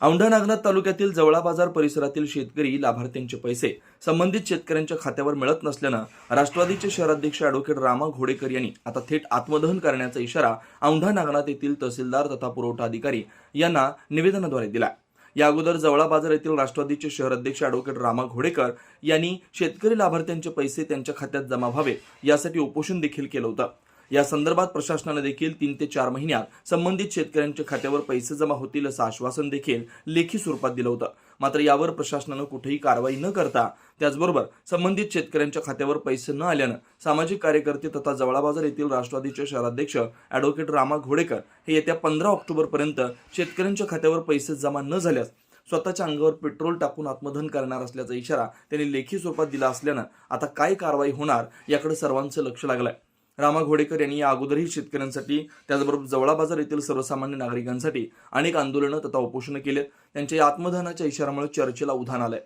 औंढा नागनाथ तालुक्यातील जवळा बाजार परिसरातील शेतकरी लाभार्थ्यांचे पैसे संबंधित शेतकऱ्यांच्या खात्यावर मिळत नसल्यानं राष्ट्रवादीचे शहराध्यक्ष अॅडव्होकेट रामा घोडेकर यांनी आता थेट आत्मदहन करण्याचा इशारा औंढा नागनाथ येथील तहसीलदार तथा पुरवठा अधिकारी यांना निवेदनाद्वारे दिला. या अगोदर जवळा बाजार येथील राष्ट्रवादीचे शहर अध्यक्ष अॅडव्होकेट रामा घोडेकर यांनी शेतकरी लाभार्थ्यांचे पैसे त्यांच्या खात्यात जमा व्हावे यासाठी उपोषण देखील केलं होतं. या संदर्भात प्रशासनाने देखील तीन ते चार महिन्यात संबंधित शेतकऱ्यांच्या खात्यावर पैसे जमा होतील असं आश्वासन देखील लेखी स्वरूपात दिलं होतं. मात्र यावर प्रशासनानं कुठेही कारवाई न करता त्याचबरोबर संबंधित शेतकऱ्यांच्या खात्यावर पैसे न आल्यानं सामाजिक कार्यकर्ते तथा जवळा बाजार येथील राष्ट्रवादीचे शहराध्यक्ष अॅडव्होकेट रामा घोडेकर हे येत्या पंधरा ऑक्टोबरपर्यंत शेतकऱ्यांच्या खात्यावर पैसे जमा न झाल्यास स्वतःच्या अंगावर पेट्रोल टाकून आत्मधन करणार असल्याचा इशारा त्यांनी लेखी स्वरूपात दिला असल्यानं आता काय कारवाई होणार याकडे सर्वांचं लक्ष लागलंय. रामा घोडेकर यांनी या अगोदरही शेतकऱ्यांसाठी त्याचबरोबर जवळा बाजार येथील सर्वसामान्य नागरिकांसाठी अनेक आंदोलनं तथा उपोषणं केलेत त्यांच्या या आत्मदहनाच्या इशारामुळे चर्चेला उधाण आलंय.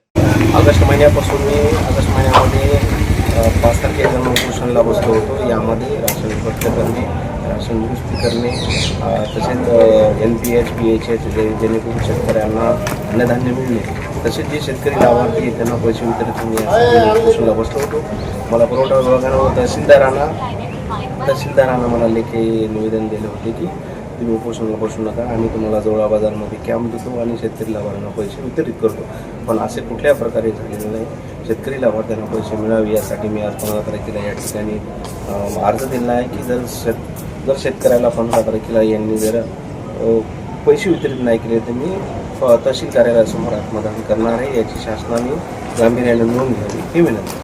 ऑगस्ट महिन्यापासून मी ऑगस्ट महिन्यामध्ये पाच तारखेला उपोषणला बसलो होतो. यामध्ये राशन उपलब्ध करणे राशन दुरुस्ती करणे तसेच N P H P H H जे जेणेकरून शेतकऱ्यांना अन्नधान्य मिळणे तसेच जे शेतकरी लाभार्थी आहेत त्यांना पैसे वितरित उपोषणला बसलो होतो. मला पुरवठा विभागानं तहसीलदारांना तहसीलदारांना मला लेखी निवेदन दिले होते की तुम्ही उपोषणाला बसू नका आम्ही तुम्हाला जवळ बाजारमध्ये कॅम्प देतो आणि शेतकरी लाभार्थ्यांना पैसे वितरित करतो. पण असे कुठल्या प्रकारे झालेले नाही. शेतकरी लाभार्थ्यांना पैसे मिळावे यासाठी मी आज पंधरा तारखेला या ठिकाणी अर्ज दिला आहे की जर शेत जर शेतकऱ्याला पंधरा तारखेला यांनी जर पैसे वितरित नाही केले तर मी तहसील कार्यालयासमोर आत्मदान करणार आहे. याची शासनाने गांभीर्याने नोंद घ्यावी ही विनंती